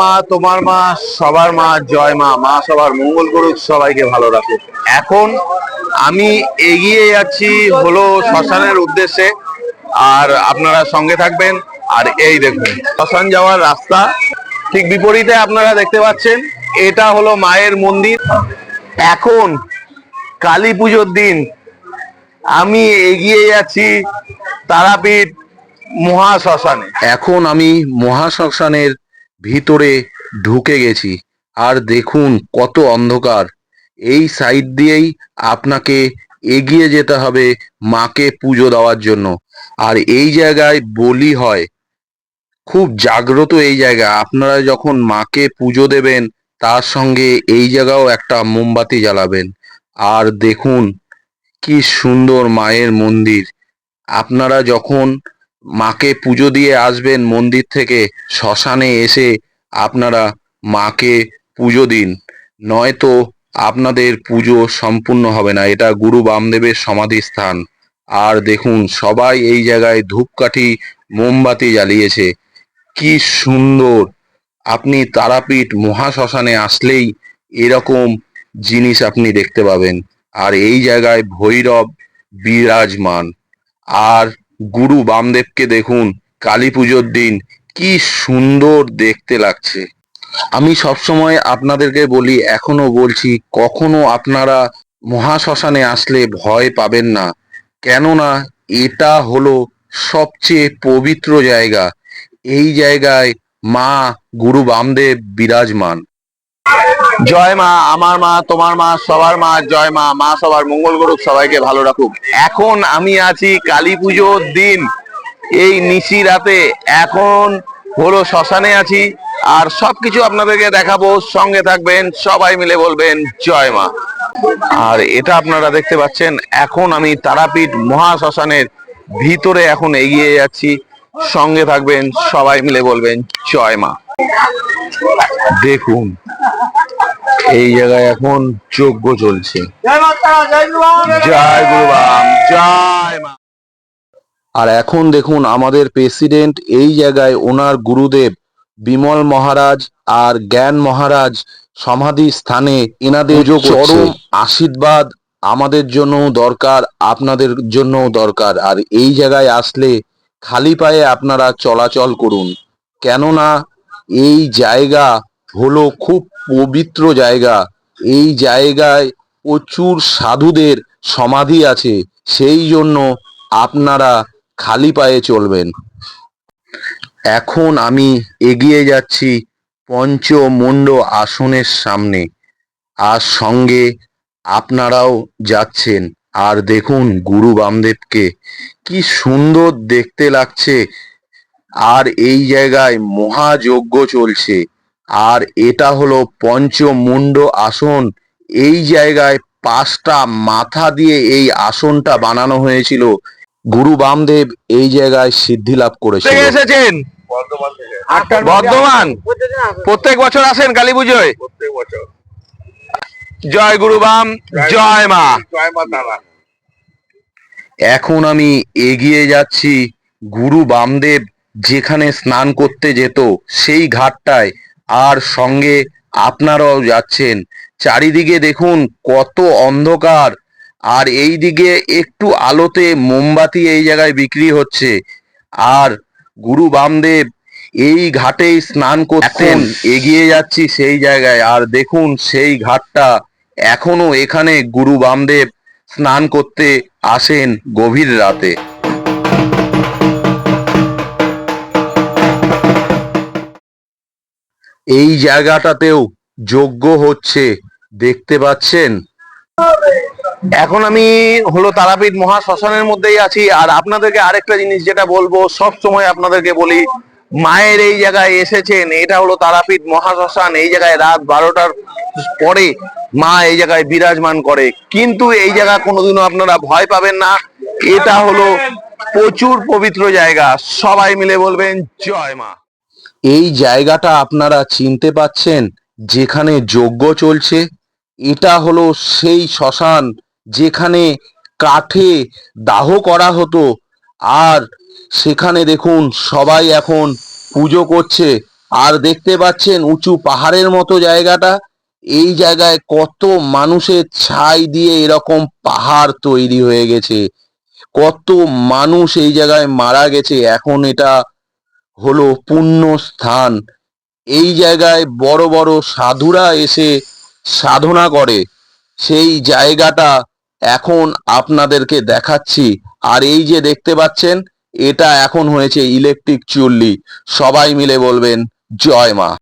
মা, তোমার মা, সবার মা, জয় মা মা সবার মঙ্গল করুক, সবাইকে ভালো রাখুক। এখন আমি এগিয়ে যাচ্ছি হলো শ্মশানের উদ্দেশ্যে, আর আপনারা সঙ্গে থাকবেন, আর এই দেখুন, শ্মশান যাওয়ার রাস্তা, ঠিক বিপরীতে আপনারা দেখতে পাচ্ছেন, এটা হলো মায়ের মন্দির। এখন কালী পুজোর দিন, আমি এগিয়ে যাচ্ছি তারাপীঠ মহাশ্মশানে। এখন আমি মহাশ্মশানের ভিতরে ঢুকে গেছি। আর দেখুন কত অন্ধকার। এই সাইড দিয়েই আপনাকে এগিয়ে যেতে হবে মাকে পুজো দেওয়ার জন্য। আর এই জায়গায় বলি হয়, খুব জাগ্রত এই জায়গা। আপনারা যখন মাকে পুজো দেবেন, তার সঙ্গে এই জায়গাও একটা মোমবাতি জ্বালাবেন। আর দেখুন কি সুন্দর মায়ের মন্দির। আপনারা যখন মাকে পুজো দিয়ে আসবেন মন্দির থেকে। শ্মশানে এসে আপনারা মাকে পুজো দিন। নয়তো আপনাদের পুজো সম্পূর্ণ হবে না। এটা গুরু বামদেবের সমাধি স্থান আর দেখুন, সবাই এই জায়গায় ধূপকাঠি, মোমবাতি জ্বালিয়েছে। কি সুন্দর! আপনি তারাপীঠ মহাশ্মশানে আসলেই এরকম জিনিস আপনি দেখতে পাবেন। আর এই জায়গায় ভৈরব বিরাজমান। আর গুরু বামদেবকে দেখুন, কালী পুজোর দিন, কি সুন্দর দেখতে লাগছে। আমি সবসময় আপনাদেরকে বলি, এখনও বলছি, কখনো আপনারা মহাশ্মশানে আসলে ভয় পাবেন না। কেননা এটা হলো সবচেয়ে পবিত্র জায়গা। এই জায়গায় মা গুরু বামদেব বিরাজমান। জয় মা, আমার মা, তোমার মা, সবার মা, জয় মা মা সবার, মঙ্গল করুক, সবাইকে ভালো রাখুক। এখন আমি আছি কালী পুজোর দিন। এই নিশি রাতে এখন হলো শ্মশানে আছি। আর সবকিছু আপনাদেরকে দেখাবো, সঙ্গে থাকবেন, সবাই মিলে বলবেন, জয় মা। আর এটা আপনারা দেখতে পাচ্ছেন, এখন আমি তারাপীঠ মহা শ্মশানের ভিতরে এখন এগিয়ে যাচ্ছি। সঙ্গে থাকবেন, সবাই মিলে বলবেন, জয় মা। দেখুন এই জায়গায় এখন যজ্ঞ চলছে। জয় গুরুবাম জয় মা। আর এখন দেখুন আমাদের প্রেসিডেন্ট এই জায়গায় ওনার গুরুদেব বিমল মহারাজ আর জ্ঞান মহারাজ সমাধি স্থানে এনাদের চরম আশীর্বাদ আমাদের জন্য দরকার আপনাদের জন্য দরকার। আর এই জায়গায় আসলে খালি পায়ে আপনারা চলাচল করুন। কেননা এই জায়গা হলো খুব পবিত্র জায়গা। এই জায়গায় প্রচুর সাধুদের সমাধি আছে। সেই জন্য আপনারা খালি পায়ে চলবেন। এখন আমি এগিয়ে যাচ্ছি পঞ্চমুণ্ড আসনের সামনে। আর সঙ্গে আপনারাও যাচ্ছেন। আর দেখুন গুরু বামদেবকে কি সুন্দর দেখতে লাগছে। আর এই জায়গায় মহাযজ্ঞ চলছে। আর এটা হলো পঞ্চমুণ্ড আসন। এই জায়গায় পাঁচটা মাথা দিয়ে এই আসনটা বানানো হয়েছিল। গুরু বামদেব এই জায়গায় সিদ্ধি লাভ করেছিল। এসেছেন? বর্ধমান প্রত্যেক বছর আসেন কালী পুজোয়? জয় গুরু বাম জয় মা। জয় মা তারা। এখন আমি এগিয়ে যাচ্ছি গুরু বামদেব যেখানে স্নান করতে যেত সেই ঘাটটায়। আর সঙ্গে আপনারাও যাচ্ছেন। চারিদিকে দেখুন কত অন্ধকার। আর এই দিকে একটু আলোতে মোমবাতি এই জায়গায় বিক্রি হচ্ছে। আর গুরু বামদেব এই ঘাটেই স্নান করতেন এগিয়ে যাচ্ছি সেই জায়গায়। আর দেখুন সেই ঘাটটা এখনও এখানে গুরু বামদেব স্নান করতে আসেন গভীর রাতে। এই জায়গাটাতেও যজ্ঞ হচ্ছে, দেখতে পাচ্ছেন? এখন আমি হলো তারাপীঠ মহা শ্মশানের মধ্যেই আছি, আর আপনাদেরকে আরেকটা জিনিস যেটা বলব, সব সময় আপনাদেরকে বলি, মায়ের এই জায়গায় এসেছেন, এটা হলো তারাপীঠ মহা শ্মশান, এই জায়গায় রাত বারোটার পরে মা এই জায়গায় বিরাজমান করে। কিন্তু এই জায়গা কোনোদিনও আপনারা ভয় পাবেন না, এটা হলো প্রচুর পবিত্র জায়গা, সবাই মিলে বলবেন, জয় মা। এই জায়গাটা আপনারা চিনতে পাচ্ছেন যেখানে যজ্ঞ চলছে। এটা হলো সেই শ্মশান যেখানে কাঠে দাহ করা হতো। আর সেখানে দেখুন, সবাই এখন পুজো করছে। আর দেখতে পাচ্ছেন উঁচু পাহাড়ের মতো জায়গাটা। এই জায়গায় কত মানুষের ছাই দিয়ে এরকম পাহাড় তৈরি হয়ে গেছে। কত মানুষ এই জায়গায় মারা গেছে। এখন এটা হলো পুণ্য স্থান। এই জায়গায় বড় বড় সাধুরা এসে সাধনা করে। সেই জায়গাটা এখন আপনাদেরকে দেখাচ্ছি। আর এই যে দেখতে পাচ্ছেন, এটা এখন হয়েছে ইলেকট্রিক চুল্লি। সবাই মিলে বলবেন, জয় মা।